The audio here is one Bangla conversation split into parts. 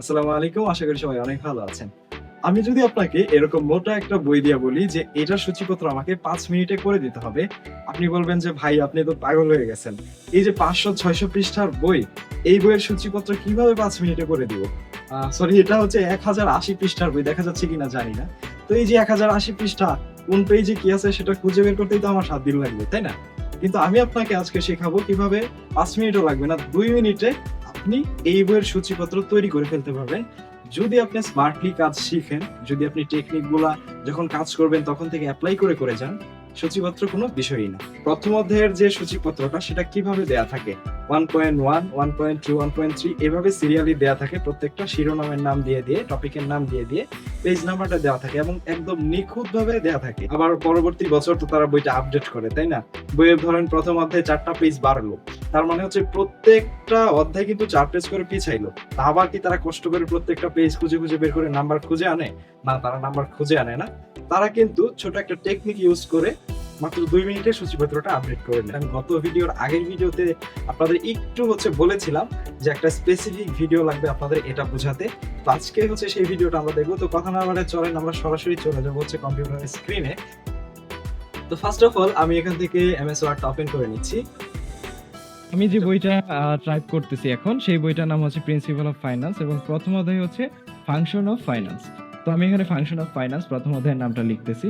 আসসালামু আলাইকুম, আশা করি সবাই অনেক ভালো আছেন। আমি যদি আপনাকে এরকম মোটা একটা বই দিয়ে বলি যে এটার সূচিপত্র আমাকে পাঁচ মিনিটে করে দিতে হবে, আপনি বলবেন যে, ভাই, আপনি তো পাগল হয়ে গেছেন। এই যে পাঁচশো, ছয়শো পৃষ্ঠার বই, এই বইয়ের সূচিপত্র কীভাবে পাঁচ মিনিটে করে দিব? সরি এটা হচ্ছে এক হাজার আশি পৃষ্ঠার বই, দেখা যাচ্ছে কিনা জানি না। তো এই যে এক হাজার আশি পৃষ্ঠা, কোন পেজে কি আছে সেটা খুঁজে বের করতেই তো আমার সাত দিন লাগবে, তাই না? কিন্তু আমি আপনাকে আজকে শেখাবো কীভাবে পাঁচ মিনিটও লাগবে না, দুই মিনিটে আপনি এই বইয়ের সূচিপত্র তৈরি করে ফেলতে পারবেন। যদি আপনি স্মার্টলি কাজ শিখেন, যদি আপনি টেকনিকগুলা যখন কাজ করবেন, তখন থেকে অ্যাপ্লাই করে করে যান, সূচিপত্র কোনো বিষয়ই না। প্রথম অধ্যায়ের যে সূচিপত্রটা, সেটা কীভাবে দেয়া থাকে? One point one one point three এভাবে সিরিয়ালি দেয়া থাকে, প্রত্যেকটা শিরোনামের নাম দিয়ে দিয়ে টপিকের নাম দিয়ে দিয়ে পেজ নাম্বারটা দেওয়া থাকে এবং একদম নিখুঁত ভাবে দেওয়া থাকে। আবার পরবর্তী বছর তো তারা বইটা আপডেট করে, তাই না? বইয়ের ধরেন প্রথম অধ্যায়ে চারটা পেজ বাড়লো, তার মানে হচ্ছে প্রত্যেকটা অধ্যায় কিন্তু চার পেজ করে পিছাইলো। তা আবার কি তারা কষ্ট করে প্রত্যেকটা পেজ খুঁজে খুঁজে বের করে নাম্বার খুঁজে আনে? না, তারা নাম্বার খুঁজে আনে না। তারা কিন্তু ছোট একটা টেকনিক ইউজ করে মাত্র দুই মিনিটে সূচিপত্রটা আপডেট করে আমি গত ভিডিওর আগের ভিডিওতে আপনাদের একটু হচ্ছে বলেছিলাম যে একটা স্পেসিফিক ভিডিও লাগবে আপনাদের এটা বোঝাতে। তো আজকে হচ্ছে সেই ভিডিওটা আমরা দেখব। তো কথা না বাড়ে চলেন, আমরা সরাসরি চলে যাব হচ্ছে কম্পিউটারের স্ক্রিনে তো ফার্স্ট অফ অল আমি এখান থেকে এমএস ওয়ার্ডটা ওপেন করে নিচ্ছি। আমি যে বইটা টাইপ করতেছি এখন, সেই বইটার নাম হচ্ছে প্রিন্সিপাল অফ ফাইন্যান্স এবং প্রথম অধ্যায় হচ্ছে ফাংশন অফ ফাইন্যান্স তো আমি এখানে ফাংশন অফ ফাইন্যান্স প্রথম অধ্যায়ের নামটা লিখতেছি।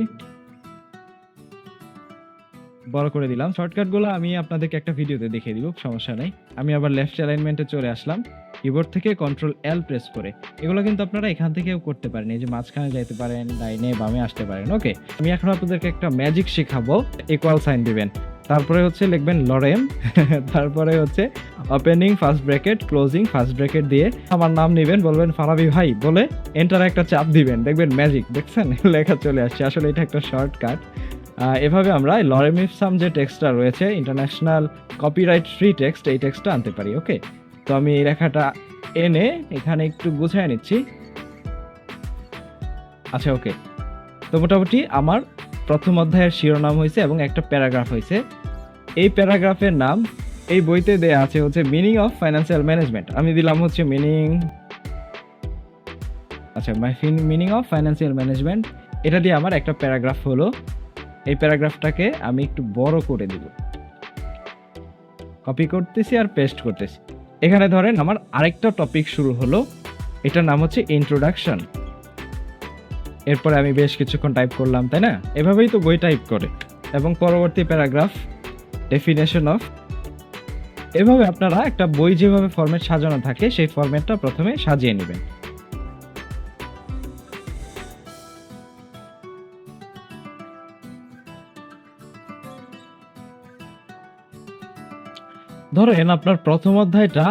বড় করে দিলাম। শর্টকাটগুলো আমি আপনাদেরকে একটা ভিডিওতে দেখিয়ে দিব, সমস্যা নেই। আমি আবার লেফট অ্যালাইনমেন্টে চলে আসলাম। কিবোর্ড থেকে কন্ট্রোল এল প্রেস করে। এগুলো কিন্তু আপনারা এখান থেকেও করতে পারেন। এই যে মাঝখানে যাইতে পারেন, ডাইনে, বামে আসতে পারেন। ওকে আমি এখন আপনাদেরকে একটা ম্যাজিক শেখাবো। ইকুয়াল সাইন দিবেন। তারপরে হচ্ছে লিখবেন লরেম তারপরে হচ্ছে opening first bracket closing first bracket দিয়ে আমার নাম নেবেন। বলবেন, ফারাবি ভাই, বলে এন্টার একটা চাপ দিবেন। দেখবেন ম্যাজিক দেখছেন? লেখা চলে আসছে। আসলে এটা একটা শর্টকাট এভাবে আমরা লরেম ইফসাম যে টেক্সটটা রয়েছে ইন্টারন্যাশনাল কপিরাইট ফ্রি টেক্সট এই টেক্সটটা আনতে পারি ওকে তো আমি এই লেখাটা এনে এখানে একটু গুছিয়ে নিচ্ছি। আচ্ছা ওকে তো মোটামুটি আমার প্রথম অধ্যায়ের শিরোনাম হয়েছে এবং একটা প্যারাগ্রাফ হয়েছে। এই প্যারাগ্রাফের নাম, এই বইতে দেয়া আছে হচ্ছে মিনিং অফ ফাইন্যান্সিয়াল ম্যানেজমেন্ট আমি দিলাম হচ্ছে মিনিং আচ্ছা my meaning of financial management এটা দিয়ে আমার একটা প্যারাগ্রাফ হলো। এই প্যারাগ্রাফটাকে আমি একটু বড় করে দিব। কপি করতেছি আর পেস্ট করতেছি। এখানে ধরেন আমার আরেকটা টপিক শুরু হলো। এটার নাম হচ্ছে ইন্ট্রোডাকশন এরপরে আমি বেশ কিছুক্ষণ টাইপ করলাম, তাই না? এভাবেই তো বই টাইপ করে। এবং পরবর্তী প্যারাগ্রাফ ডেফিনেশন অফ এভাবে আপনারা একটা বই যেভাবে ফরম্যাট সাজানো থাকে, সেই ফরম্যাটটা প্রথমে সাজিয়ে নেবেন। ধরেন আপনার প্রথম অধ্যায়টা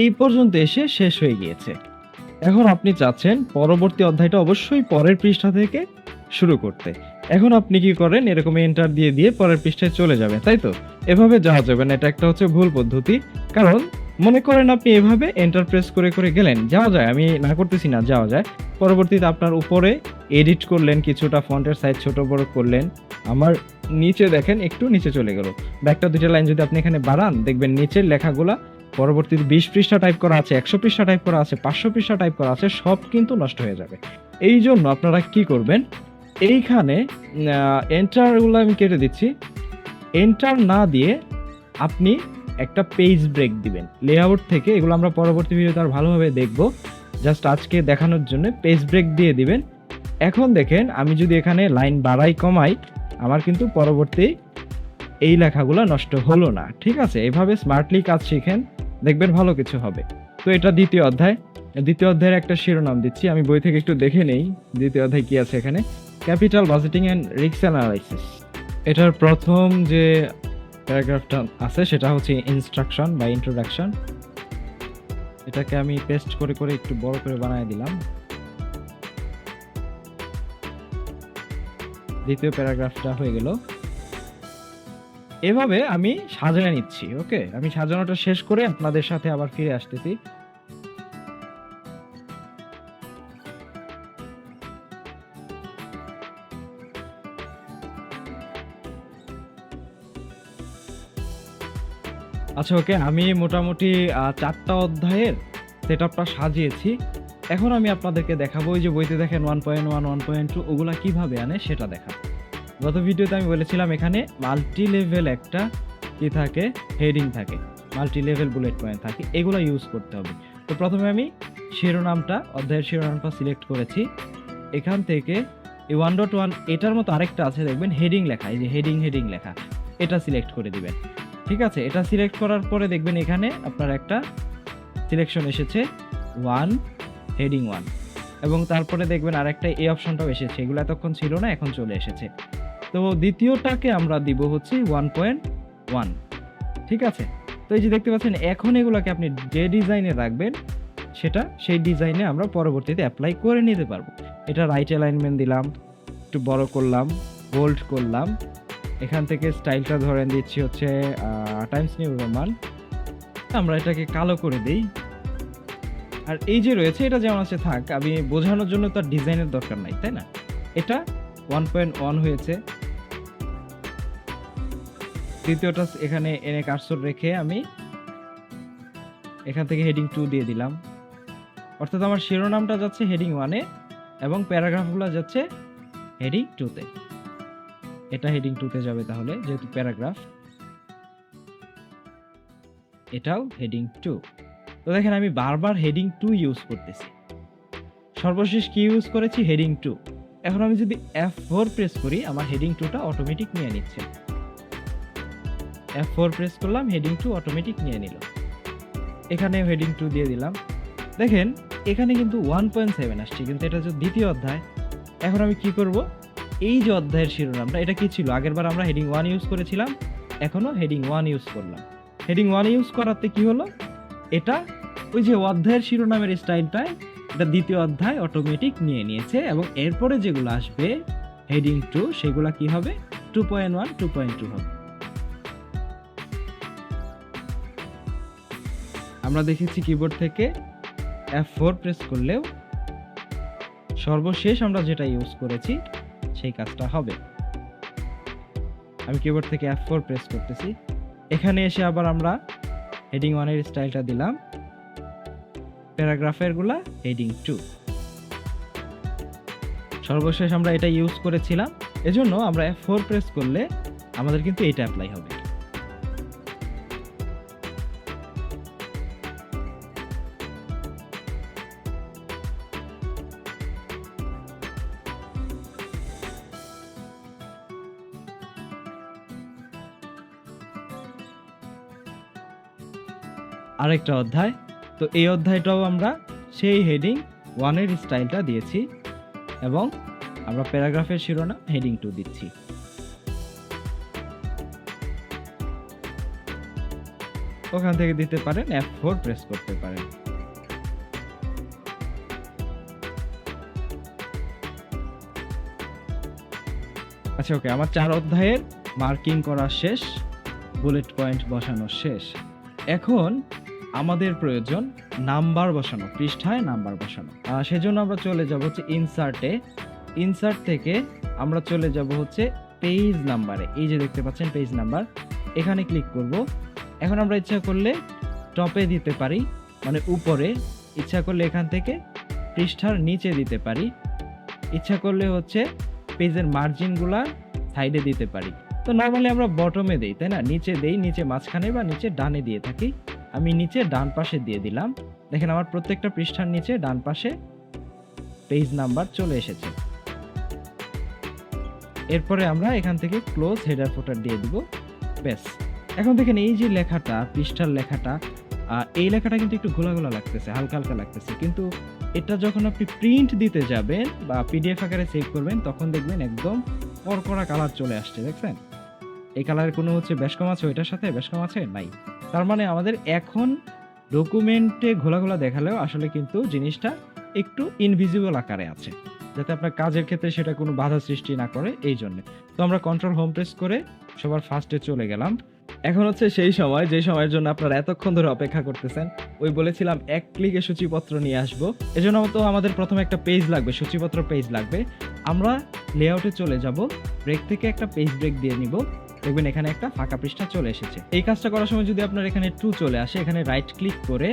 এই পর্যন্ত এসে শেষ হয়ে গিয়েছে। এখন আপনি চাচ্ছেন পরবর্তী অধ্যায়টা অবশ্যই পরের পৃষ্ঠা থেকে শুরু করতে। এখন আপনি কি করেন? এরকম এন্টার দিয়ে দিয়ে পরের পৃষ্ঠায় চলে যাবেন, তাই তো? এভাবে যাওয়া যাবে না, এটা একটা হচ্ছে ভুল পদ্ধতি। কারণ মনে করেন আপনি এভাবে এন্টার প্রেস করে করে গেলেন, যাওয়া যায়। আমি না করতেছি না যাওয়া যায়। পরবর্তীতে আপনার উপরে এডিট করলেন, কিছুটা ফন্টের সাইজ ছোট বড় করলেন। আমার নিচে দেখেন, একটু নিচে চলে গেল। একটা দুইটা লাইন যদি আপনি এখানে বাড়ান, দেখবেন নিচের লেখাগুলা পরবর্তীতে বিশ পৃষ্ঠা টাইপ করা আছে, একশো পৃষ্ঠা টাইপ করা আছে, পাঁচশো পৃষ্ঠা টাইপ করা আছে, সব কিন্তু নষ্ট হয়ে যাবে। এই জন্য আপনারা কি করবেন, এইখানে এন্টারগুলো আমি কেটে দিচ্ছি। এন্টার না দিয়ে আপনি একটা পেজ ব্রেক দিবেন। লেআউট থেকে এগুলো আমরা পরবর্তী ভিডিওতে আর ভালোভাবে দেখব। জাস্ট আজকে দেখানোর জন্য পেজ ব্রেক দিয়ে দিবেন। এখন দেখেন, আমি যদি এখানে লাইন বাড়াই, কমাই, আমার কিন্তু পরবর্তী এই লেখাগুলো নষ্ট হলো না। ঠিক আছে? এভাবে স্মার্টলি কাজ শিখেন, দেখবেন ভালো কিছু হবে। তো এটা দ্বিতীয় অধ্যায়। দ্বিতীয় অধ্যায়ের একটা শিরোনাম দিচ্ছি। আমি বই থেকে একটু দেখে নেই, দ্বিতীয় অধ্যায় কি আছে এখানে? ক্যাপিটাল বাজেটিং অ্যান্ড রিক্স অ্যানালাইসিস এটার প্রথম যে প্যারাগ্রাফটা আছে, সেটা হচ্ছে ইনস্ট্রাকশন বা ইন্ট্রোডাকশন এটাকে আমি পেস্ট করে করে একটু বড় করে বানিয়ে দিলাম। দ্বিতীয় প্যারাগ্রাফটা হয়ে গেল। এভাবে আমি সাজানো নিচ্ছি ওকে আমি সাজানোটা শেষ করে আপনাদের সাথে আবার ফিরে আসতেছি। আচ্ছা ওকে, আমি মোটামুটি চারটা অধ্যায়ের সেট আপটা সাজিয়েছি। এখন আমি আপনাদেরকে দেখাবো যে বইতে দেখেন one point one one point two ওগুলা কীভাবে আনে সেটা দেখাবো। গত ভিডিওতে আমি বলেছিলাম এখানে মাল্টি লেভেল একটা কি থাকে হেডিং থাকে মাল্টি লেভেল বুলেট পয়েন্ট থাকে, এগুলো ইউজ করতে হবে। তো প্রথমে আমি শিরোনামটা, অধ্যায়ের শিরোনামটা সিলেক্ট করেছি। এখান থেকে এই ওয়ান ডট ওয়ান এটার মতো আরেকটা আছে, দেখবেন হেডিং লেখা, এই যে হেডিং হেডিং লেখা, এটা সিলেক্ট করে দিবেন। ঠিক আছে, এটা সিলেক্ট করার পরে দেখবেন এখানে আপনার একটা সিলেকশন এসেছে ওয়ান হেডিং ওয়ান এবং তারপরে দেখবেন আরেকটা এই অপশনটাও এসেছে, এগুলো এতক্ষণ ছিল না, এখন চলে এসেছে। তো দ্বিতীয়টাকে আমরা দিব হচ্ছে ওয়ান পয়েন্ট ওয়ান ঠিক আছে? তো এই যে দেখতে পাচ্ছেন, এখন এগুলোকে আপনি যে ডিজাইনে রাখবেন, সেটা সেই ডিজাইনে আমরা পরবর্তীতে অ্যাপ্লাই করে নিতে পারব। এটা রাইট অ্যালাইনমেন্ট দিলাম, একটু বড় করলাম বোল্ড করলাম এখান থেকে স্টাইলটা ধরেন দিচ্ছি হচ্ছে টাইমস নিউ রোমান আমরা এটাকে কালো করে দিই। আর এই যে রয়েছে, এটা যেমন আছে, থাক, আমি বোঝানোর জন্য তার ডিজাইনের দরকার নাই, তাই না? এটা ওয়ান পয়েন্ট ওয়ান হয়েছে। তৃতীয়টা এখানে এনে কারসর রেখে আমি এখান থেকে হেডিং টু দিয়ে দিলাম। অর্থাৎ আমার শিরোনামটা যাচ্ছে হেডিং ওয়ানে এবং প্যারাগ্রাফগুলো যাচ্ছে হেডিং টুতে এটা হেডিং টুতে যাবে তাহলে, যেহেতু প্যারাগ্রাফ এটাও হেডিং টু তো দেখেন আমি বারবার হেডিং টু ইউজ করতেছি। সর্বশেষ কি ইউজ করেছি? হেডিং টু এখন আমি যদি এফ ফোর প্রেস করি, আমার হেডিং টুটা অটোমেটিক নিয়ে নিচ্ছে। এফ ফোর প্রেস করলাম হেডিং টু অটোমেটিক নিয়ে নিল। এখানে হেডিং টু দিয়ে দিলাম। দেখেন, এখানে কিন্তু ওয়ান পয়েন্ট সেভেন আসছে, কিন্তু এটা হচ্ছে দ্বিতীয় অধ্যায়। এখন আমি কি করব? এই যে অধ্যায়ের শিরোনামটা, এটা কি ছিল? আগের বার আমরা হেডিং ওয়ান ইউজ করেছিলাম এখনও হেডিং ওয়ান ইউজ করলাম। হেডিং ওয়ান ইউজ করাতে কি হলো? এটা ওই যে অধ্যায়ের শিরোনামের স্টাইলটায় এটা দ্বিতীয় অধ্যায় অটোমেটিক নিয়ে নিয়েছে এবং এরপরে যেগুলো আসবে হেডিং টু সেগুলো কি হবে? Two point one two point two হবে। আমরা দেখেছি কিবোর্ড থেকে এফ ফোর প্রেস করলেও সর্বশেষ আমরা যেটা ইউজ করেছি সেই কাজটা হবে। আমি কিবোর্ড থেকে এফ ফোর প্রেস করতেছি। এখানে এসে আবার আমরা হেডিং ওয়ানের স্টাইলটা দিলাম। প্যারাগ্রাফেরগুলা হেডিং টু সর্বশেষ আমরা এটা ইউজ করেছিলাম। এজন্য আমরা ফোর প্রেস করলে আমাদের কিন্তু এটা অ্যাপ্লাই হবে। আরেকটা অধ্যায়। তো এই অধ্যায়টাও আমরা সেই হেডিং ওয়ানের স্টাইলটা দিয়েছি এবং আমরা প্যারাগ্রাফের শিরোনাম হেডিং টু দিচ্ছি। ওখান থেকে দিতে পারেন এফ ফোর প্রেস করতে পারেন। আচ্ছা ওকে, আমার চার অধ্যায়ের মার্কিং করা শেষ, বুলেট পয়েন্ট বসানো শেষ। এখন আমাদের প্রয়োজন নাম্বার বসানো, পৃষ্ঠায় নাম্বার বসানো। সেজন্য আমরা চলে যাব হচ্ছে ইনসার্টে ইনসার্ট থেকে আমরা চলে যাব হচ্ছে পেজ নাম্বারে এই যে দেখতে পাচ্ছেন পেজ নাম্বার এখানে ক্লিক করব। এখন আমরা ইচ্ছা করলে টপে দিতে পারি মানে উপরে। ইচ্ছা করলে এখান থেকে পৃষ্ঠার নিচে দিতে পারি। ইচ্ছা করলে হচ্ছে পেজের মার্জিনগুলা সাইডে দিতে পারি। তো নর্মালি আমরা বটমে দেই, তাই না? নিচে দেই, নিচে মাঝখানে বা নিচে ডানে দিয়ে থাকি। আমি নিচে ডান পাশে দিয়ে দিলাম। দেখেন আমার প্রত্যেকটা পৃষ্ঠার নিচে ডান পাশে পেজ নাম্বার চলে এসেছে। এরপরে আমরা এখান থেকে ক্লোজ হেডার ফোটার দিয়ে দিব। ব্যাস। এখন দেখেন এই যে লেখাটা, পৃষ্ঠার লেখাটা এই লেখাটা কিন্তু একটু গোলা গোলা লাগতেছে, হালকা হালকা লাগতেছে। কিন্তু এটা যখন আপনি প্রিন্ট দিতে যাবেন বা পিডিএফ আকারে সেভ করবেন, তখন দেখবেন একদম কড়কড়া কালার চলে আসছে, দেখছেন? এই কালারের কোনো হচ্ছে বেশ কম আছে ওইটার সাথে বেশ কম আছে নাই। তার মানে আমাদের এখন ডকুমেন্টে ঘোলা ঘোলা দেখালেও আসলে কিন্তু জিনিসটা একটু ইনভিজিবল আকারে আছে, যাতে আপনার কাজের ক্ষেত্রে সেটা কোনো বাধা সৃষ্টি না করে এই জন্য। তো আমরা কন্ট্রোল হোম প্রেস করে সবার ফার্স্টে চলে গেলাম। এখন হচ্ছে সেই সময়, যে সময়ের জন্য আপনারা এতক্ষণ ধরে অপেক্ষা করতেছেন, ওই বলেছিলাম এক ক্লিকে সূচিপত্র নিয়ে আসব। এজন্য তো আমাদের প্রথমে একটা পেজ লাগবে, সূচিপত্র পেজ লাগবে। আমরা লেআউটে চলে যাব ব্রেক থেকে একটা পেজ ব্রেক দিয়ে নিব। দেখবেন এখানে একটা ফাঁকা পৃষ্ঠা চলে এসেছে। এই কাজটা করার সময় যদি আপনার এখানে টু চলে আসে, এখানে রাইট ক্লিক করে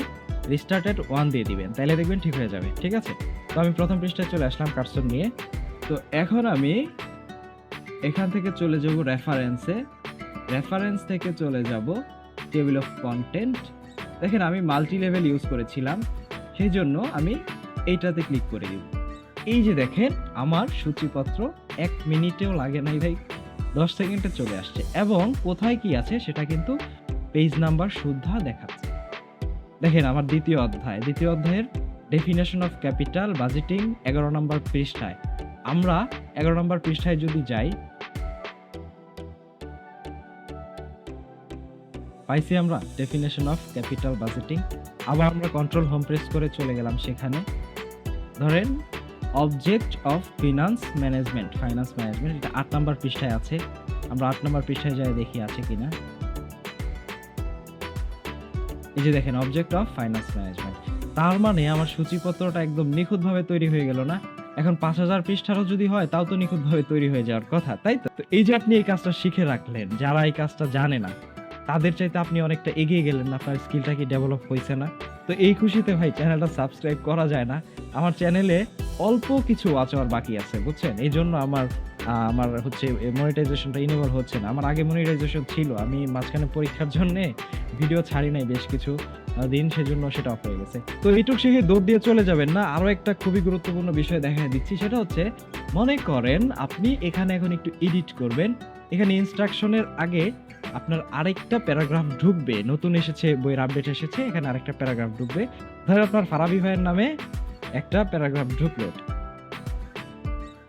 রিস্টার্টেড ওয়ান দিয়ে দিবেন, তাহলে দেখবেন ঠিক হয়ে যাবে, ঠিক আছে? তো আমি প্রথম পৃষ্ঠায় চলে আসলাম কার্সর নিয়ে। তো এখন আমি এখান থেকে চলে যাব রেফারেন্সে রেফারেন্স থেকে চলে যাব টেবিল অফ কন্টেন্ট দেখেন আমি মাল্টি লেভেল ইউজ করেছিলাম, সেই জন্য আমি এইটাতে ক্লিক করে দিব। এই যে দেখেন, আমার সূচিপত্র এক মিনিটেও লাগে নাই ভাই। দশ সেকেন্ডে চলে আসছে এবং কোথায় কি আছে সেটা কিন্তু পেজ নাম্বার শুদ্ধা দেখাচ্ছে। দেখেন আমার দ্বিতীয় অধ্যায়। দ্বিতীয় অধ্যায়ের ডেফিনেশন অফ ক্যাপিটাল বাজেটিং এগারো নম্বর পৃষ্ঠায়। আমরা এগারো নম্বর পৃষ্ঠায় যদি যাই, পাইছি আমরা ডেফিনেশন অফ ক্যাপিটাল বাজেটিং আবার আমরা কন্ট্রোল হোম প্রেস করে চলে গেলাম সেখানে। ধরেন object of finance management finance management এটা আট নম্বর পৃষ্ঠায় আছে। আমরা আট নম্বর পৃষ্ঠায় যাই দেখি আছে কিনা। এই যে দেখেন অবজেক্ট অফ ফাইন্যান্স ম্যানেজমেন্ট তার মানে আমার সূচিপত্রটা একদম নিখুঁতভাবে তৈরি হয়ে গেল না? এখন পাঁচ হাজার পৃষ্ঠারও যদি হয়, তাও তো নিখুঁতভাবে তৈরি হয়ে যাওয়ার কথা, তাই তো এই যে আপনি এই কাজটা শিখে রাখলেন, যারা এই কাজটা জানে না তাদের চাইতে আপনি অনেকটা এগিয়ে গেলেন, আপনার স্কিলটা কি ডেভেলপ হয়েছে না? তো এই খুশিতে ভাই চ্যানেলটা সাবস্ক্রাইব করা যায় না। আমার চ্যানেলে অল্প কিছু ওয়াচ আওয়ার বাকি আছে, বুঝছেন? এই জন্য আমার আমার হচ্ছে মনিটাইজেশনটা ইনেবল হচ্ছে না। আমার আগে মনিটাইজেশন ছিল, আমি মাঝখানে পরীক্ষার জন্যে ভিডিও ছাড়ি নাই বেশ কিছু দিন, সেজন্য সেটা অফ হয়ে গেছে। তো এইটুক শিখে দৌড় দিয়ে চলে যাবেন না। আরও একটা খুবই গুরুত্বপূর্ণ বিষয় দেখা দিচ্ছি, সেটা হচ্ছে, মনে করেন আপনি এখানে এখন একটু এডিট করবেন এখানে ইনস্ট্রাকশনের আগে আপনার আরেকটা প্যারাগ্রাফ ঢুকবে। নতুন এসেছে, বইয়ের আপডেট এসেছে, এখানে আরেকটা প্যারাগ্রাফ ঢুকবে। ধরেন আপনার ফারাবি ভাইয়ের নামে একটা প্যারাগ্রাফ ঢুকলো।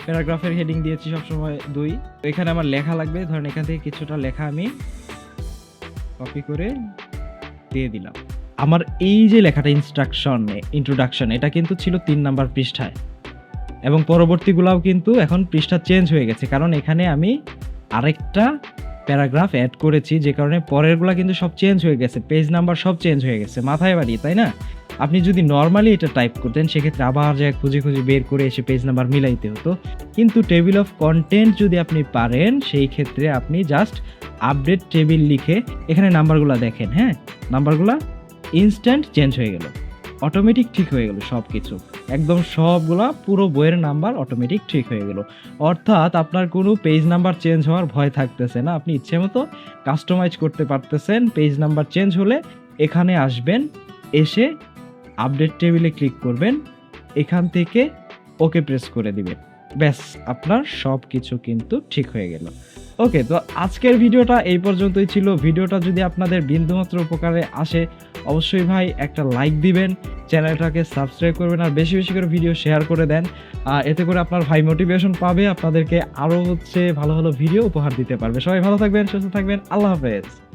প্যারাগ্রাফের হেডিং দিয়েছি সবসময় দুই। এখানে আমার লেখা লাগবে, ধরেন এখান থেকে কিছুটা লেখা আমি কপি করে দিয়ে দিলাম। আমার এই যে লেখাটা ইনস্ট্রাকশন ইন্ট্রোডাকশন এটা কিন্তু ছিল তিন নাম্বার পৃষ্ঠায়। এবং পরবর্তীগুলাও কিন্তু এখন পৃষ্ঠা চেঞ্জ হয়ে গেছে, কারণ এখানে আমি আরেকটা প্যারাগ্রাফ অ্যাড করেছি যে কারণে পরেরগুলা কিন্তু সব চেঞ্জ হয়ে গেছে পেজ নাম্বার সব চেঞ্জ হয়ে গেছে, মাথায় বাড়ি, তাই না? আপনি যদি নর্মালি এটা টাইপ করতেন, সেক্ষেত্রে আবার যা খুঁজে খুঁজে বের করে এসে পেজ নাম্বার মিলাইতে হতো। কিন্তু টেবিল অফ কন্টেন্ট যদি আপনি পারেন, সেই ক্ষেত্রে আপনি জাস্ট আপডেট টেবিল লিখে এখানে নাম্বারগুলো দেখেন হ্যাঁ? নাম্বারগুলো ইনস্ট্যান্ট চেঞ্জ হয়ে গেল। অটোমেটিক ঠিক হয়ে গেল সব কিছু একদম সবগুলা পুরো বইয়ের নাম্বার অটোমেটিক ঠিক হয়ে গেল। অর্থাৎ আপনার কোনো পেজ নাম্বার চেঞ্জ হওয়ার ভয় থাকতেছে না। আপনি ইচ্ছে মতো কাস্টমাইজ করতে পারতেছেন। পেজ নাম্বার চেঞ্জ হলে এখানে আসবেন, এসে আপডেট টেবিলে ক্লিক করবেন, এখান থেকে ওকে প্রেস করে দিবেন। ব্যাস, আপনার সব কিছু কিন্তু ঠিক হয়ে গেল। ওকে তো আজকের ভিডিওটা এই পর্যন্তই ছিল। ভিডিওটা যদি আপনাদের বিন্দুমাত্র উপকারে আসে অবশ্যই ভাই একটা লাইক দিবেন, চ্যানেলটাকে সাবস্ক্রাইব করবেন আর বেশি বেশি করে ভিডিও শেয়ার করে দেন। আর এতে করে আপনার ভাই মোটিভেশন পাবে, আপনাদেরকে আরও হচ্ছে ভালো ভালো ভিডিও উপহার দিতে পারবে। সবাই ভালো থাকবেন, সুস্থ থাকবেন, আল্লাহ হাফেজ।